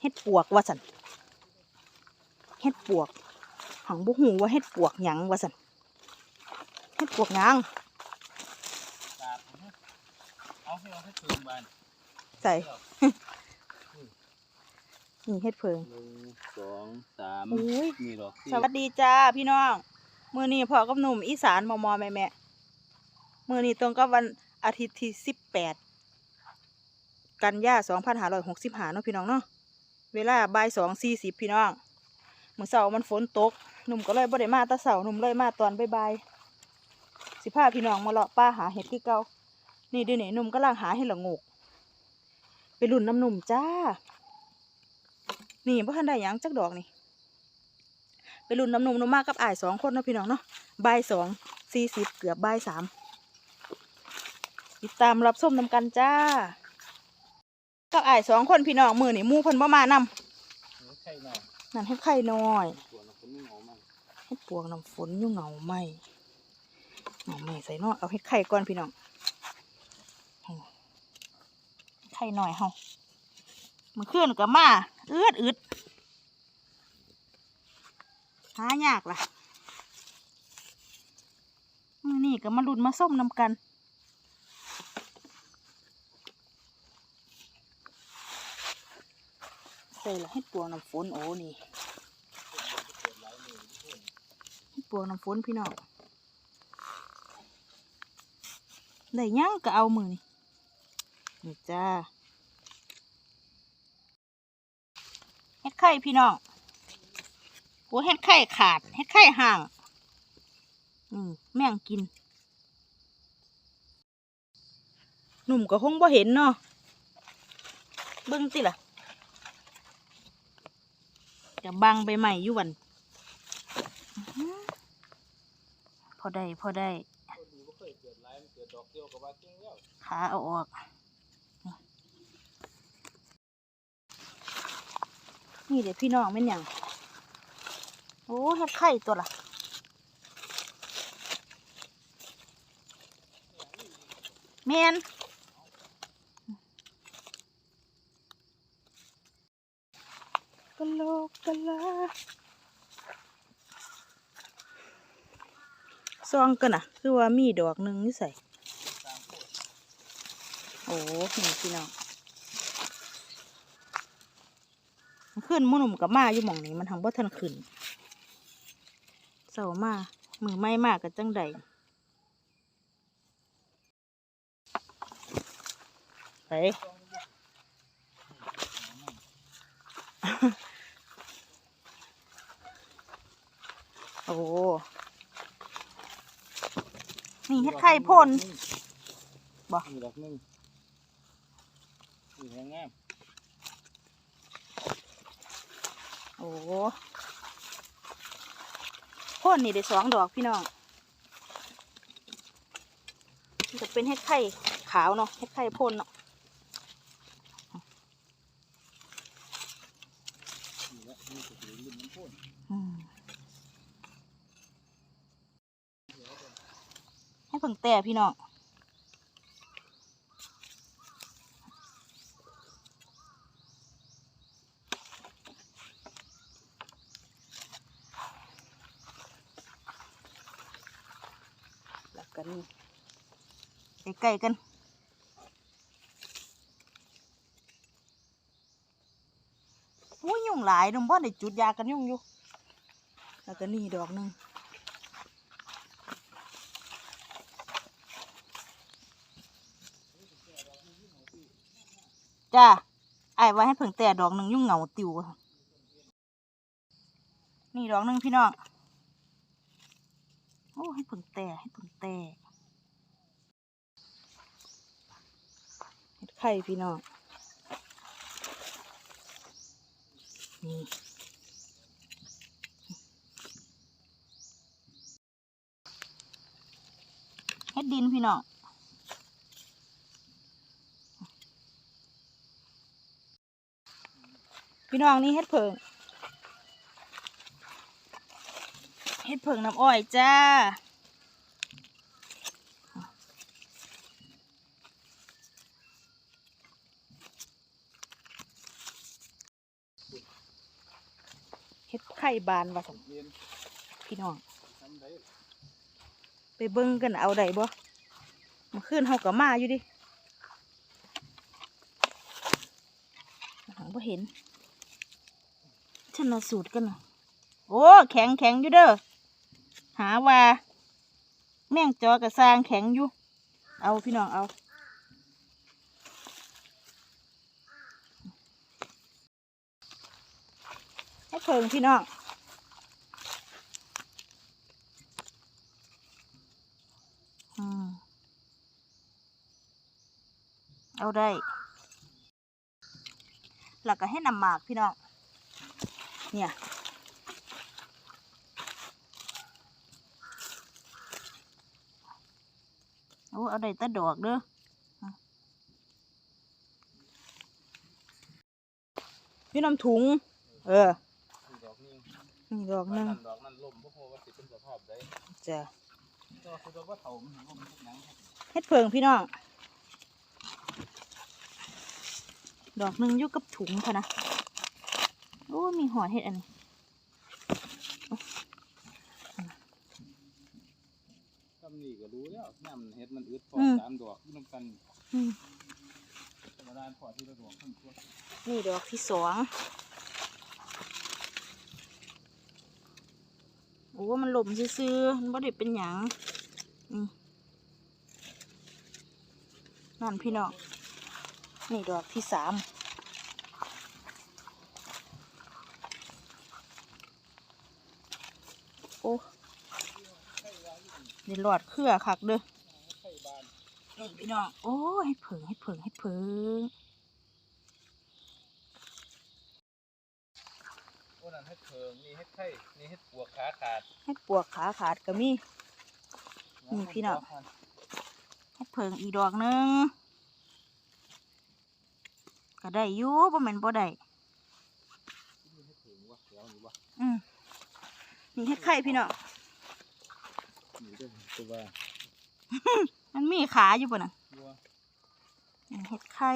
เฮ็ดปวกว่าสันเฮ็ดปวกหังบุหูว่าเฮ็ดปวกหยังว่าสันเฮ็ดปวกหยังตาดเอาให้เอาให้ถึงบ้านใส่นี่เฮ็ดเพิงหนึ่งสองสามอุ้ยนี่หรอกสวัสดีจ้าพี่น้องมือนี้พ่อกับหนุ่มอีสานมอมอแม่แม่มือนี้ตรงกับวันอาทิตย์ที่สิบแปด กันยาสองพันหาร้อยหกสิบหาเนาะพี่น้องเนาะเวลาบ่ายสองสี่สิบพี่น้องเมือเสาร์มันฝนตกหนุ่มก็เลยบ่ได้มาตะเสาร์หนุ่มเลยมาตอนบ่ายๆสิพาพี่น้องมาเลาะป้าหาเห็ดคือเก่านี่เดี๋ยวนี้หนุ่มกำลังหาเห็ดละโงกไปรุ่นน้ำหนุ่มจ้า นี่พ่ทันได้ยังจักดอกนี่ไปรุ่นน้ำหนุ่มนุ่มมากกับอ้ายสองคนเนาะพี่น้องเนาะบ่ายสองสี่สิบเกือบบ่ายสามติดตามรับส้มนำกันจ้า กับอ้ายสองคนพี่น้องมือนี่หมู่เพิ่นบ่มานเนื้อไข่หน่อยำนั่นให้ไข่น้อยส่วนเราคนไม่เหงามันให้ปวกน้ำฝนอยู่เหงาไหมเหงาไหมใส่เนาะเอาเฮ็ดไข่ก่อนพี่น้องไข่หน่อยเฮามือเคลื่อนกับมาอืดอึดหายากล่ะมือนี่ก็มาลุ้นมาส้มนำกัน ส่ละให้ปวงน้ำฝนโอ้นี่ให้ปวงน้ำฝนพี่น้องได้ยังก็เอามือนี่นี่จ้าเฮ็ดไข่พี่น้องโอ้เฮ็ดไข่ขาดเฮ็ดไข่ห่างอืมแม่งกิน หนุ่มก็คงบ่เห็นเนาะเบิ่งติล่ะ จะบังใบใหม่ยู่นพอได้พอได้ขาเอาออกนี่เดี๋ยวพี่น้องเป็นอย่างโอ้เฮ็ดไข่ตัวละแมน กะโลกกะลาซองกันน่ะคือว่ามีดอกหนึ่งนี่ใส่ โอ้นี่พี่น้องขึ้นมุ่หนุ่มกับมาอยู่หม่องนี้มันทางบ่ทันขึ้นเสามามือไม่มากกับจังใดไป โอ้ นี่เฮ็ด ไข่พ่นบ่ มีดอกหนึงนี่แห้งงามโอ้พ่นนี่ได้สองดอกพี่น้องมันจะเป็นเฮ็ดไข่ขาวเนาะเฮ็ดไข่พ่นเนาะ นี่ละนี่ก็ถือลุ่มน้ำพ่น อืมให้เพิ่ง แต่พี่น้องแล้วก็นี่ใกล้ๆกันอุ้ยยุงหลายนุ่มบ่ได้จุดยากันยุงอยู่ แล้วก็นี่ดอกหนึ่ง จ้าไอ้ไว้ให้เพิ่งแต่ดอกหนึ่งยุ่งเหงาติวนี่ดอกหนึ่งพี่น้องโอ้ให้เพิ่งแต่ให้เพิ่งแต่เห็ดไข่พี่น้องนี่เฮ็ดดินพี่น้อง พี่น้องนี่เฮ็ดเพิงเฮ็ดเพิงน้ำอ้อยจ้าเฮ็ดไข่บานว่ะพี่น้อง ไปเบิ้งกันเอาได้บ่มาขึ้นเฮากับมาอยู่ดิหางบ่เห็น ชนะสูตรกันน่ะโอ้แข็งแข็งอยู่เด้อหาว่า แม่งจอกระซางแข็งอยู่ เอาพี่น้องเอาให้เพิ่งพี่น้องเอาได้แล้วก็ให้นำหมากพี่น้อง เนี่ยโอ้เอาได้แตะดอกเด้ออะพี่น้ำถุง เออดอกนี้นี่ดอกหนึงนั่นดอกนั่นล่มบ่ฮู้ว่าสิเป็นสภาพใดจ้ะแต่ว่าคือดอกว่าเฒ่ามันล่มทุกหยังเฮ็ดเพิงพี่น้องดอกหนึ่งอยู่กับถุงค่ะนะ โอ้มีหอดเฮ็ดอันนี้ทำนี่ก็รู้แล้วน้ำเฮ็ดมันอึดพออืมสามดอกอยู่นำกันอืมธรรมดาพอที่ละดอกทั้งตัวนี่ดอกที่สองโอ้ มันหล่มซื่อๆมันบ่ได้เป็นหยังนี่นั่นพี่น้องนี่ดอกที่สาม อ้นี่หลอดเครือคักเด้อไข่บานพี่น้อง โอ้ให้เผิงให้เผิงให้เผิงโอ้นั่นเฮ็ดเพิงนี่เฮ็ดไข่นี่เฮ็ดปวกขาขาด ให้ปวกขาขาดก็มีนี่พี่น้องให้เผิงอีดอกหนึงก็ได้อยู่บ่แม่นบ่ได้อืม นี่เฮ็ดไข่พี่น้องนี่เด้อตัวว่ามันมีขาอยู่ป่ะน่ะตัวนี่เฮ็ดไข่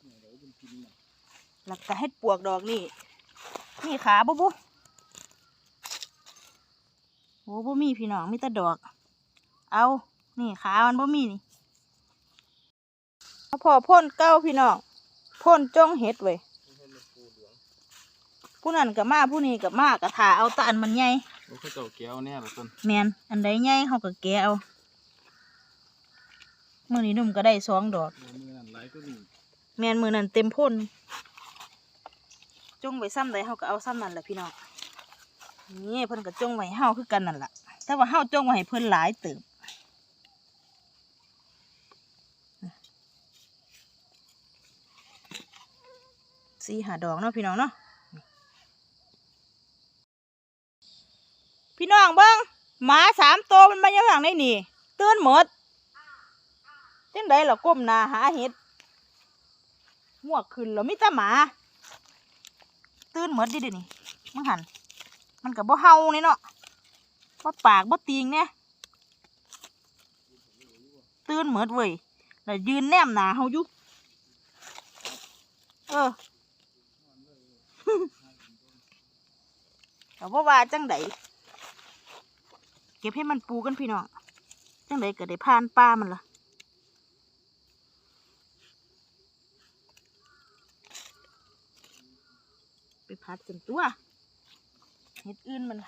เนี่ยเดี๋ยวเป็นกินน่ะแล้วก็เฮ็ดปวกดอกนี่มีขาบ่บุโอ้บ่มีพี่น้องมีแต่ดอก เอานี่ขามันบ่มีนี่เอาพอพ่นเก้าพี่น้องพ่นจ้องเฮ็ดไว้ย นี่เฮ็ดเป็นปูเหลือง ผู้นั้นกับมาผู้นี้กับมากระถาเอาแตอันมันใหญ่โอ้เขาเจ้าแก้วเนี่ยล่ะต้นแมนอันใดใหญ่เขาก็แกะเอามื่อนี้หนุ่มก็ได้สองดอก มือนั่นหลายก็นี่แมนมือนั้นเต็มพ่นจงไว้ซ้ำใดเขาก็เอาซ้ำนั่นแหละพี่น้องนี่เพิ่นก็จงไว้ให้เฮาคือกันนั่นล่ะแต่ว่าเฮาจงไว้ให้เพิ่นหลายเติบสี่หาดอกเนาะพี่น้องเนาะ พี่น้องเบิ้งหมาสามตัวมันมาอยู่ข้างในนี่ตื่นหมดจังใดล่ะก้มหน้าหาเห็ดหมวกขึ้นแล้วมีแต่หมา ตื่นหมดดิเดี๋ยวนี้มึงหัน มันกับบ่เฮาเนี่ยเนาะบ่ปากบ่ตีงเนี่ยตื่นหมดเว้ยแล้วยืนแนมหนาเฮาอยู่เออแต่ว่าว่าจังได เก็บให้มันปูกันพี่น้องจังไดก็ได้ผ่านป้ามันละไปพัดจนตัวเห็ดอื่นมัน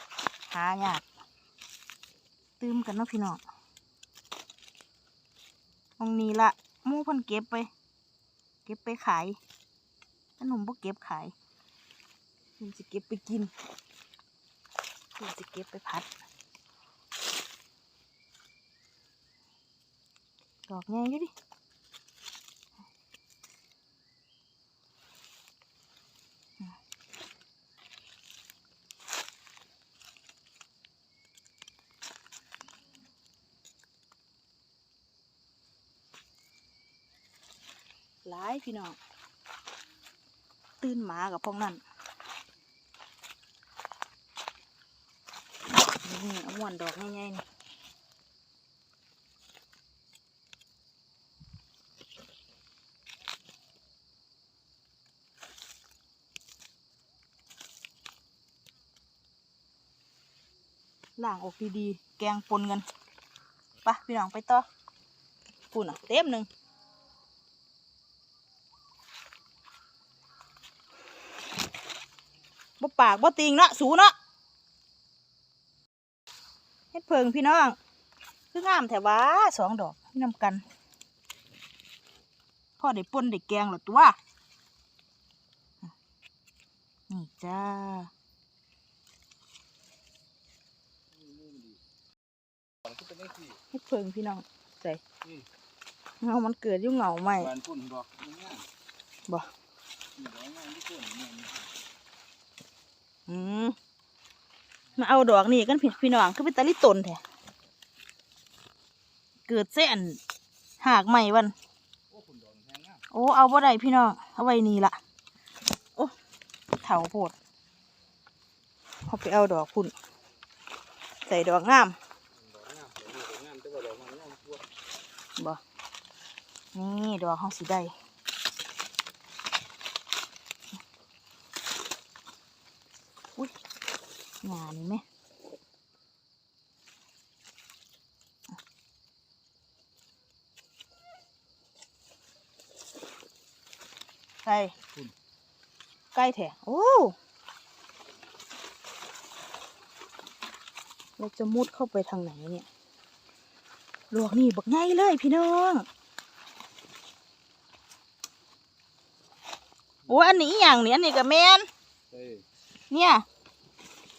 หายากตืมกันเนาะพี่น้องตรงนี้ละมู่พิ่นเก็บไป เก็บไปขายขนมบ่เก็บขายเพิ่นสิเก็บไปกินเพื่อจะเก็บไปพัด ดอกไงอยู่ดิหลายพี่น้องตื่นหมากับพวกนั้นนี่เอาม่วนดอกง่ายๆนี่ ล่างออกดีๆ แกงปนกันไปะพี่น้องไปต่อปุ่นอะเต็มหนึ่งบ่ปากบ่ติงเนาะสูเนาะเฮ็ดเพิงพี่น้อง คืองามแถววะสองดอกนี่นำกันพ่อได้ป่นได้แกงหรอตัวนี่จ้า มันก็ เป็นได้ที่เฮ็ดเพิงพี่น้องใจนี่เงามันเกิดอยู่เหงาไหมบานปุ่นดอกง่ายบ่ๆนี่ดอกง่ายที่สุดเนี่ยนี่อืมมาเอาดอกนี่กันพี่พี่น้องคือเป็นตะลิตนแท้เกิดเส้นหากใหม่วันโอ้คุณดอกแพงงามโอ้เอาบ่ได้พี่น้องเอาไว้นี่ละโอ้เถาโพดเอาไปเอาดอกพุ่นใส่ดอกงาม ดอกงามดอกงามแต่ว่าดอกมันงามกว่า บ่ นี่ดอกห้องสีได้อุ้ยงานนี่ไหมใกล้ใกล้แถโอ้เราจะมุดเข้าไปทางไหนเนี่ยลวกนี่บักง่ายเลยพี่น้อง โอ้อันนี้อหย่างนี้อันนี้กับแมนเอ้ยเนี่ย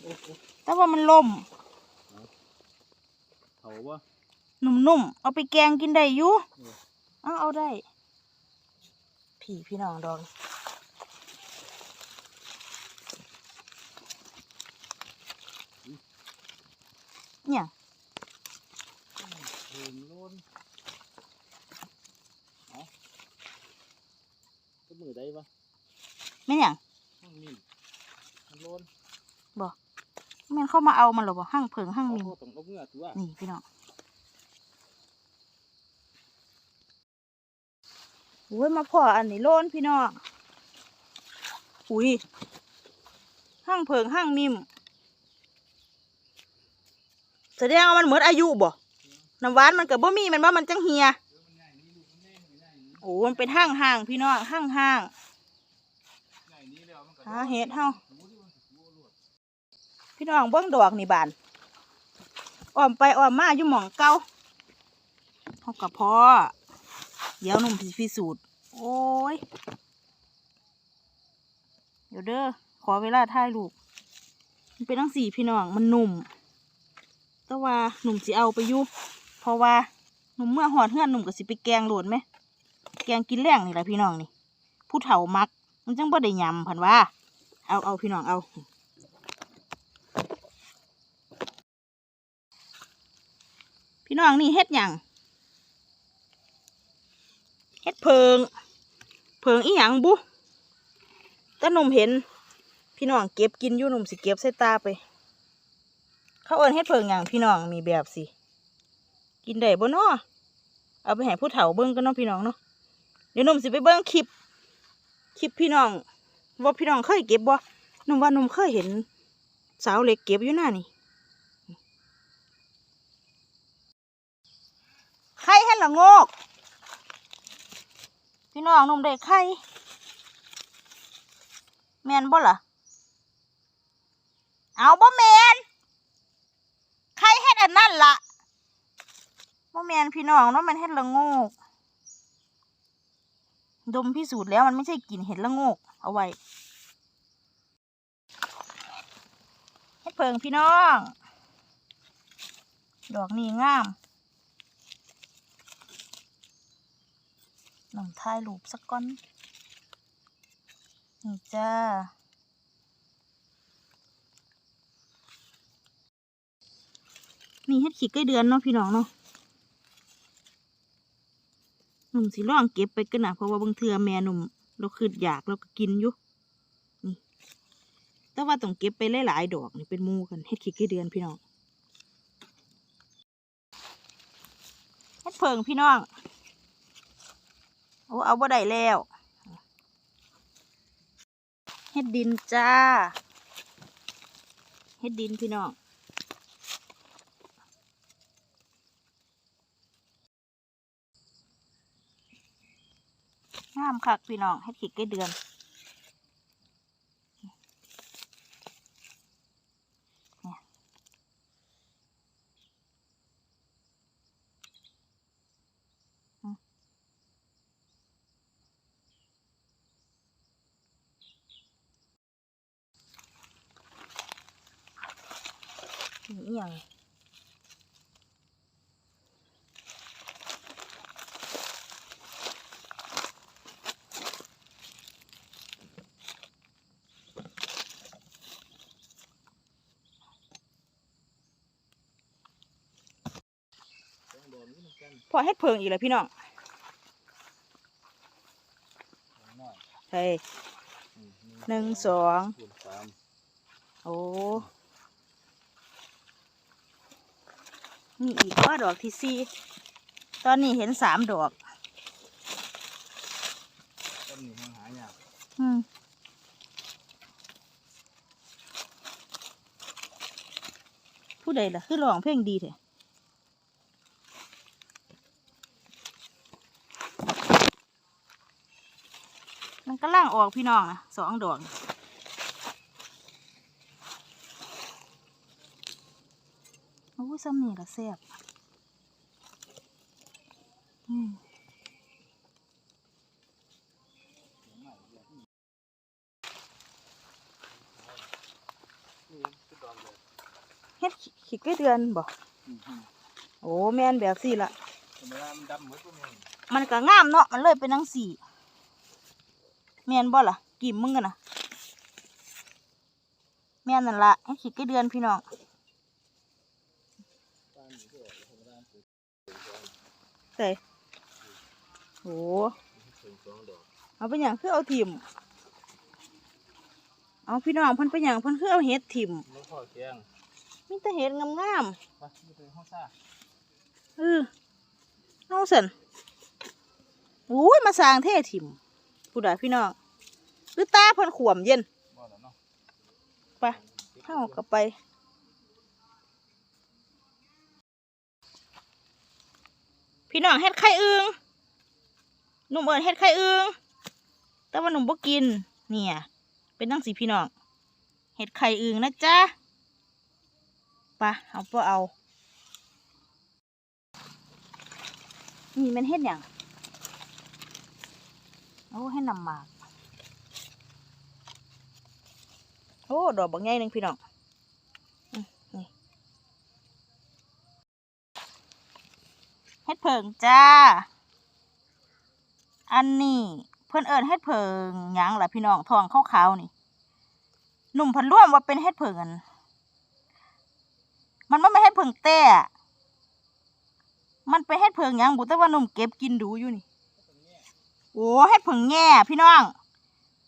โอ้โหแต่ว่ามันล่มเขาวะนุ่มๆ เอาไปแกงกินได้อยู่เออเอาเอาได้พี่พี่น้องดองเนี่ยเห็นโลนเอาก็มือได้ปะ ไม่นหยังห้างนิ่มมันโลนแม่นเข้ามาเอามันหรอบ่ห้างเพิงห้างเอามิมพวกต้องเอาเงื่อตัวนี่พี่น้องโอ้ยมาพ่ออันนี้โลนพี่น้องอุ้ยห้างเพิงห้างมิมแสดงว่ามันเหมือนอายุบ่น้ำหวานมันกับบ่มีแมันว่ามันจังเฮียโอ้มันเป็นห้างห้างๆพี่น้องห้างห้าง ง่ายนี้แล้วมันก็ หาเห็ดเฮาพี่น้องเบิ้งดอกนี่บานอ้อมไปอ้อมมาอยู่หม่องเก่าเฮากับพ่อเดี๋ยวหนุ่มสิพิสูจน์โอ้ย เดี๋ยวเด้อขอเวลาถ่ายรูปมันเป็นทั้งสี่พี่น้องมันหนุ่ม แต่ว่าหนุ่มสิเอาไปยู่เพราะว่าหนุ่มเมื่อหอดเฮือนหนุ่มก็สิไปแกงโหลดไหม แกงกินแรงนี่แหละพี่น้องนี่ ผู้เฒ่ามัก มันจังบ่ได้ยำพันว่า เอาเอาพี่น้องเอาพี่น้องนี่เฮ็ดหยังเฮ็ดเพิง เพิงอีหยังบุแต่หนุ่มเห็น พี่น้องเก็บกินอยู่หนุ่มสิเก็บใส่ตาไป เขาเอิ้นเฮ็ดเพิงหยังพี่น้องมีแบบสิ กินได้บ่เนาะเอาไปให้ผู้เฒ่าเบิ่งกันเนาะพี่น้องเนาะ เดี๋ยวหนุ่มสิไปเบิ่งคลิป คลิปพี่น้องว่าพี่น้องเคยเก็บบ่หนุ่มว่านุ่มเคยเห็น สาวเล็กเก็บอยู่หน้านี่ไข่ให้ละโงก พี่น้องนุ่มได้ไข่แมนบ่ล่ะ เอาบ่แมนไข่เฮ็ดอันนั่นล่ะบ่แมนพี่น้องเนาะมันเฮ็ดละโงก ดมพิสูจน์แล้วมันไม่ใช่กลิ่นเห็ดละโงก เอาไว้เฮ็ดเพิงพี่น้อง ดอกนี่งามลองถ่ายรูปสักก้อน นี่จ้านี่เฮ็ดขีดใกล้เดือนเนาะพี่น้องเนาะ หนุ่มสิลองเก็บไปกันนะเพราะว่าบางเทือแม่หนุ่มเราคืออยากเราก็กินอยู่นี่แต่ว่าต้องเก็บไปหลายๆดอกนี่เป็นมูกันเฮ็ดขี้กี่เดือนพี่น้องเฮ็ดเพิงพี่น้องโอ้เอาบ่ได้แล้วเฮ็ดดินจ้าเฮ็ดดินพี่น้อง งามคักพี่น้องเฮ็ดขีดใกล้เดือนอย่าง พอเฮ็ดเพิงอีกแล้วพี่น้องใช่หนึ่งสองคูณสามโอ้มีอีกว่าดอกที่สี่ตอนนี้เห็นสามดอกต้นนี้มันหายากอืมผู้ใดล่ะ คือร้องเพลงดีเถอะมันก็ล่าง ออกพี่น้องนะสองดอกน่ะโอ้ยซ้ำนี่ละแซ่บอืมนี่คือดอกเลยเฮ็ดขี้ไก่เดือนบ่อืมอืมโอ้แม่นแบบสี่ละธรรมดามันดำหมดทุกอย่างมันก็งามเนาะมันเลยเป็นนังสี่ แม่นบ่ล่ะกิมมึงกันนะแม่นนั่นละเฮ็ดขี้ไก่เดือนพี่น้องบ้านอยู่ที่ออกธรรมดาปลูกใส่โอ้ถึงสองดอกเอาไปหยังคือเอาถิ่มเอาพี่น้องเพิ่นไปหยังเพิ่นคือเอาเฮ็ดถิ่มมันพ่อแกงมีแต่เฮ็ดงามไปนี่เป็นห้องซ่าๆเออเอาสั่นโอ้ยมาสร้างเท่ถิ่มผู้ใดพี่น้อง หรือตาเพิ่นขวมเย็นบ่แล้าะไปเฮาก็ไปพี่น้องเฮ็ดไข่อึงหนุ่มเอิญเฮ็ดไข่อึงแต่ว่าหนุ่มบ่กิน เนี่ย เป็นตั้งสีพี่น้องเฮ็ดไข่อึงนะจ๊ะไปะเอาปเอา นี่มันเฮ็ดหยังโอ้ให้นำมาก โอ้ดอกบางใหญ่หนึ่งพี่น้องเฮ็ดเพิงจ้า อันนี้เพื่อนเอิญเฮ็ดเพิงหยังล่ะพี่น้องทองขาวๆนี่ หนุ่มพันร่วมว่าเป็นเฮ็ดเพิงอันมันไม่เป็นเฮ็ดเพิงแต่มันเป็นเฮ็ดเพิงหยังบุแต่ว่าหนุ่มเก็บกินดูอยู่นี่ โอ้เฮ็ดเพิงแง่พี่น้อง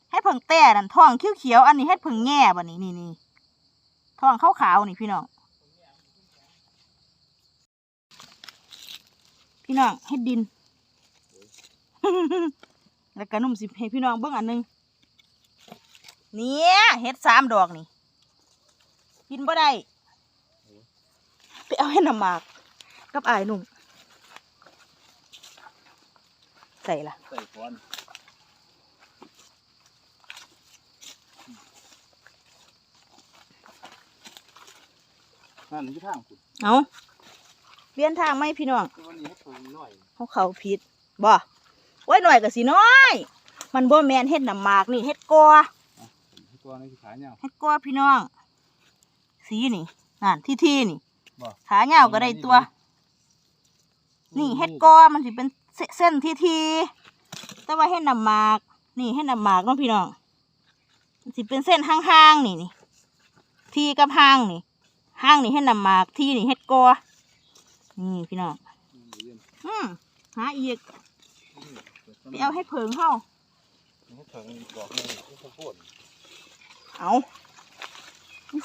เฮ็ดเพิงแต่นั่นท้องเขียวๆอันนี้เฮ็ดเพิงแง่บัดนี้นี่นี่ท้องขาวๆนี่พี่น้องพี่น้องเฮ็ดดิน แล้วก็นุ่มสิให้พี่น้องเบิ่งอันหนึงเนี่ยเฮ็ดสามดอกนี่กินบ่ได้ไปเอาให้น้ำหมากกับอายนุ่มใส่ละใส่ก้อน นั่นที่ทางคุณเอาเปลี่ยนทางไหมพี่น้องคือวันนี้ให้ปลูกหน่อยเขาเขาผิดบ่โอ้ยหน่อยก็สิน้อย มันบ่แมนเฮ็ดน้ำหมากนี่เฮ็ดกอให้ก้อนนี่คือขาเนี่ยเฮ็ดกอพี่น้อง สีนี่นั่นที่ที่นี่บ่ขาเหยาวก็ได้ตัว นี่เฮ็ดกอมันสิเป็นเสเส้นที่ทีแต่ว่าเฮ็ดน้ำหมาก นี่เฮ็ดน้ำหมากเนาะพี่น้องมันสิเป็นเส้นห่างๆนี่นี่ทีกับห่างนี่ ห่างนี่เฮ็ดน้ำหมากที่นี่เฮ็ดกอนี่พี่น้องอืมหาอีกไปเอาให้เพิงเฮาให้าเอา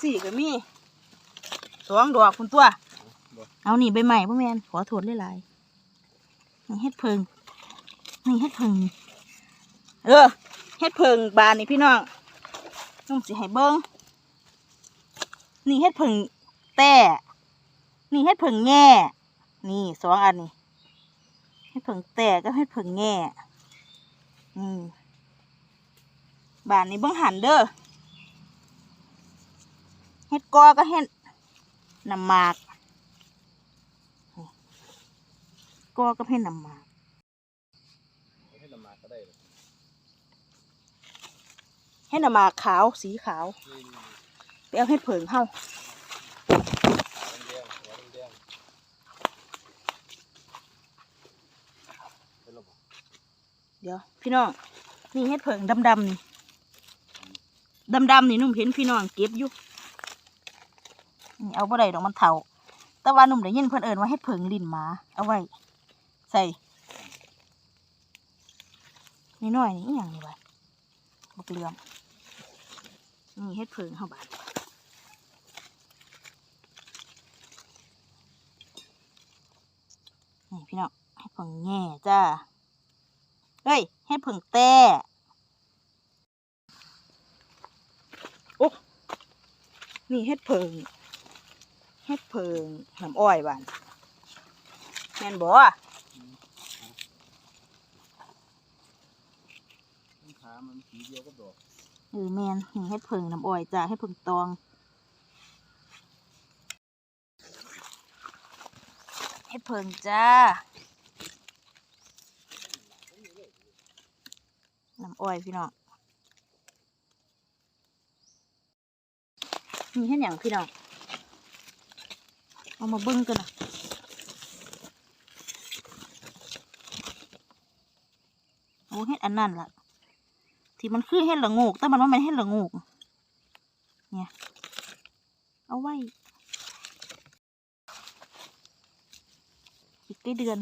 สี่ก็มีสองดอกคุณตัว เอานี่ใบใหม่พ่อแมนขอโทษหลายๆนี่เฮ็ดเพิงนี่เฮ็ดเพิงเออเฮ็ดเพิงบานนี่พี่น้องนุ่มสิให้เบิ้งนี่เฮ็ดเพิง แต่นี่เฮ็ดเพิงแง่ นี่สองอันนี่เฮ็ดเพิงแต่ก็เฮ็ดเพิงแง่อืมบานนี้เบิ่งหันเด้อเฮ็ดกอก็เฮ็ดน้ำหมากกอก็เฮ็ดน้ำหมากให้ละหมาดก็ได้เฮ็ดน้ำหมากขาวสีขาวนี่นี่ไปเอาเฮ็ดเผิงเฮาขาวแดงหัวแดงเป็นระบบ เดี๋ยว พี่น้องนี่เฮ็ดเผิงดำๆนี่ดำๆนี่นุ่มเห็นพี่น้องเก็บอยู่นี่เอาบ่ได้ดอกมันเฒ่าแต่ว่านุ่มได้ยินเพิ่นเอิ้นว่าเฮ็ดเผิงลินหมา เอาไว้ ใส่นี่น้อยนี่อีหยังนี่วะบักเลือมนี่เฮ็ดเผิงเฮาบาดนี่พี่น้องเฮ็ดเผิงแง่จ้า เฮ้ยเฮ็ดเผิงแต่โอ้นี่เฮ็ดเผิงเฮ็ดเผิงน้ำอ้อยบานแม่นบ่ขามันสีเดียวก็ดอกเออแม่นนี่เฮ็ดเผิงน้ำอ้อยจ้าเฮ็ดเผิงตองเฮ็ดเผิงจ้า น้ำ อ้อยพี่น้องนี่เฮ็ดหยังพี่น้องเอามาเบิ่งกันนะโอ้เฮ็ดอันนั้นล่ะ ที่มันคือเฮ็ดละโงกแต่มันว่ามันเฮ็ดละโงกเนี่ยเอาไว้ อีกกล้เดือน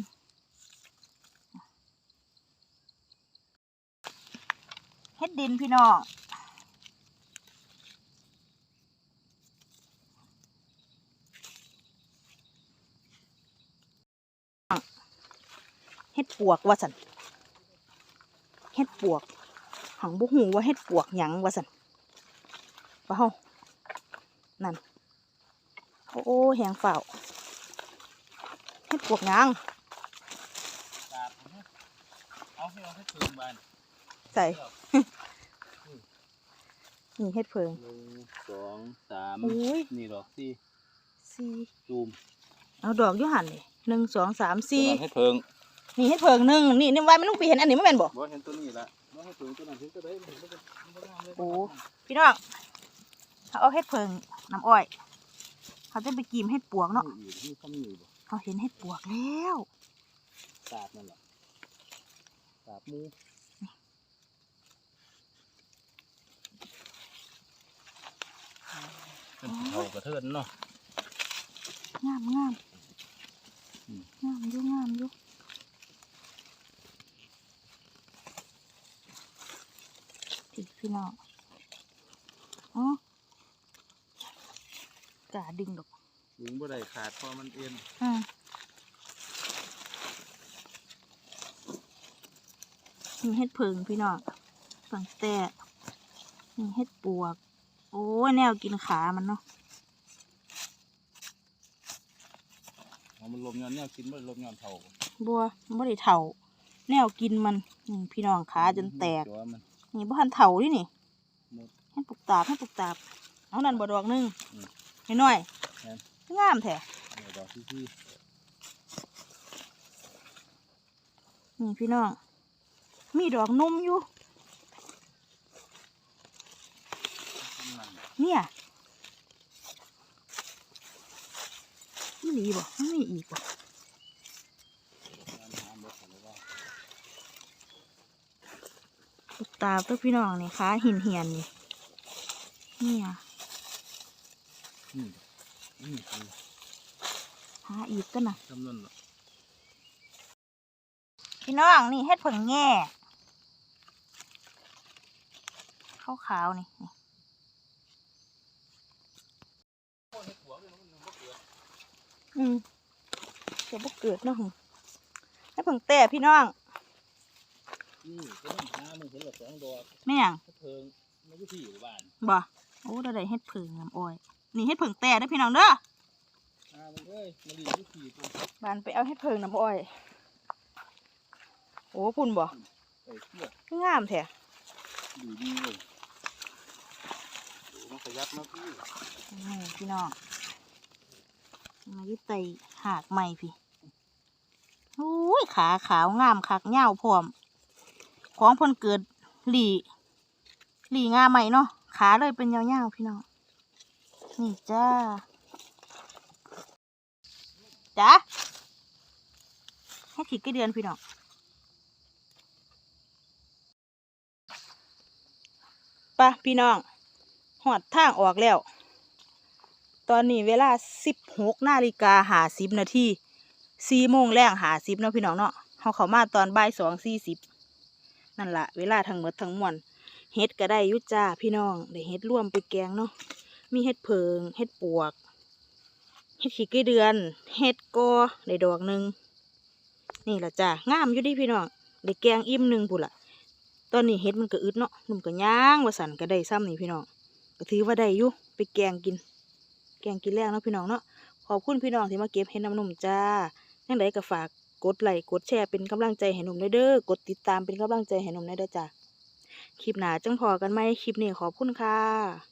เฮ็ ดดินพี่น้องเฮ็ดปวกว่าสันเฮ็ดปวก หังบุหูว่าเฮ็ดปวกหยังว่าสันว่าเฮานั่น โอ้แหงเฝ้าเฮ็ดปวกหยังกาดเอาให้เอาให้ถึงบ้านใส่ นี่เฮ็ดเพิงหนึ่งสองสามโอ้ยนี่ดอกสี่สี่จูมเอาดอกอยู่หันเลยหนึ่งสองสามสี่ให้เพิงนี่เฮ็ดเพิงหนึ่งนี่นี่ว่ามันต้องไปเห็นอันนี้ไม่แม่นบ่บ่เห็นตัวนี้ละบ่ให้เพิงตัวนั้นเห็นตัวใดมันเห็นตัวใดมันบ่งามเลยโอ้พี่น้องเขาเอาเฮ็ดเพิงน้ำอ้อยเขาจะไปกิมเฮ็ดปวกเนาะนี่อีกนี่คำนี้บ่เขาเห็นเฮ็ดปวกแล้วกาดนั่นแหละกาดหมู เป็นเขากระเทินเนาะงามงามอืมงามอยู่งามอยู่พี่พี่น้องอ๋อกาดึงดอกลุงบ่ได้ขาดเพราะมันเอ็นอืมนี่เฮ็ดเพิงพี่น้องฝั่งแต่นี่เฮ็ดปวก โอ้ยแนวกินขามันเนาะเอามันลมย้อนเนี่ยกินบ่ได้ลมย้อนเท่าบัวมันบ่ได้เถาแนวกินมันนี่พี่น้องขาจนแตกตัวมัน นี่บ่ทันเถาดินี่หมดให้ปลูกตาบให้ปลูกตาบเอานั่นบ่ดอกหนึงอืมน้อยแม่น ๆงามแท้เอาดอกที่ที่นี่พี่น้อง มีดอกนุ่มอยู่ นั่น เนี่ยมันมีบ่มันมีอีกบ่งานหาหมดเลยว่าปลูกตาบตัวพี่น้องนี่ขาหินเหียนนี่เนี่ยอืมอืมอืมหาอีกก็นะจำนวนเนาะพี่น้องนี่เฮ็ดผงแง่ขาวๆนี่นี่ โอ้เฮ็ดหัวเลยมันบ่เกิด อืมเดี๋ยวบ่เกิดเนาะหึให้ผงแต่พี่น้องนี่ก็ต้องหามึงเห็นละสองดอกแม่หยังเพิงมันอยู่ที่อยู่บ้านบ่โอ้เราได้เฮ็ดผึ่งน้ำอ้อยนี่เฮ็ดผึ่งแต่เด้อพี่น้องเด้อหามันเอ้ยมันดีอยู่ที่ตัวบานไปเอาเฮ็ดผึ่งน้ำอ้อยโอ้พุ่นบ่เอส่เสื้อคืองามแท้ดีดีเลยดูมันขยับมาพี่นี่พี่น้อง มายึดไตหากใหม่พี่โอ้ยขาขาวงามคักเง่าพร้อม ของพนเกิดหลีหลีงาใหม่เนาะขาเลยเป็นยาวๆพี่น้องนี่จ้าจ้าให้ถิกกี่เดือนพี่น้องไปะพี่น้องหอดทางออกแล้ว ตอนนี้เวลาสิบหกนาฬิกาหาสิบนาทีสี่โมงแรงหาสิบเนาะพี่น้องเนาะเขาเข้ามาตอนบ่ายสองสี่สิบนั่นละเวลาทั้งหมดทั้งมวลเฮ็ดก็ได้ยุจ้าพี่น้องได้เฮ็ดร่วมไปแกงเนาะมีเฮ็ดเพิงเฮ็ดปวกเฮ็ดขี้ไก่เดือนเฮ็ดกอได้ดอกหนึ่งนี่ละจ้างามอยู่ดิพี่น้องได้แกงอิ่มหนึ่งพุ่นละตอนนี้เฮ็ดมันก็อึดเนาะนุ่มก็ย่างว่าสันก็ได้ซ้ำนี่พี่น้องก็ถือว่าได้อยู่ไปแกงกิน แกงกินแรงเนาะพี่น้องเนาะขอบคุณพี่น้องที่มาเก็บเห็ดน้ำนมจ้ายังไงก็ฝากกดไลค์กดแชร์เป็นกำลังใจให้หนุ่มด้เด้อกดติดตามเป็นกำลังใจให้หนุ่มด้เด้อจ้าคลิปหนาจังพอกันไหมคลิปนี้ขอบคุณค่ะ